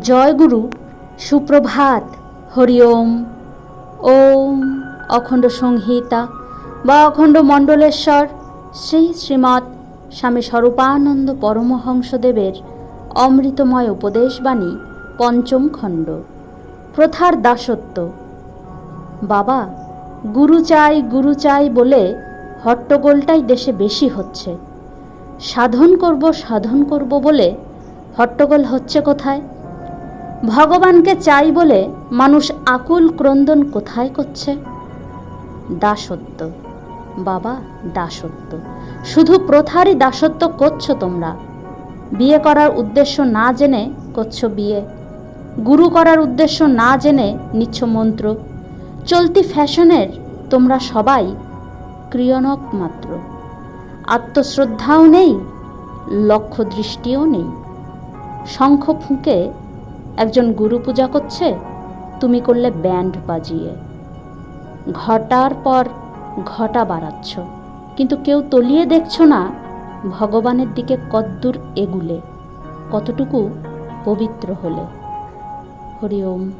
জয় গুরু, সুপ্রভাত, হরি ওম। ওম অখণ্ড সংহিতা বা অখণ্ড মণ্ডলেশ্বর শ্রী শ্রীমৎ স্বামী স্বরূপানন্দ পরমহংসদেবের অমৃতময় উপদেশবাণী, পঞ্চম খণ্ড। প্রথার দাসত্ব। বাবা, গুরু চাই গুরু চাই বলে হট্টগোলটাই দেশে বেশি হচ্ছে। সাধন করব সাধন করব বলে হট্টগোল হচ্ছে কোথায়? ভগবানকে চাই বলে মানুষ আকুল ক্রন্দন কোথায় করছে? দাসত্ব। বাবা, দাসত্ব। শুধু প্রথারই দাসত্ব করছ তোমরা। বিয়ে করার উদ্দেশ্য না জেনে করছ বিয়ে। গুরু করার উদ্দেশ্য না জেনে নিচ্ছ মন্ত্র। চলতি ফ্যাশনের তোমরা সবাই ক্রিয়নক মাত্র আত্মশ্রদ্ধাও নেই লক্ষ্য দৃষ্টিও নেই। শঙ্খ ফুঁকে একজন গুরু পূজা করছে, তুমি করলে ব্যান্ড বাজিয়ে। ঘটার পর ঘটা বাড়াচ্ছ, কিন্তু কেউ তলিয়ে দেখছ না, ভগবানের দিকে কদ্দূর এগুলে, কতটুকু পবিত্র হলে। হরি ওম।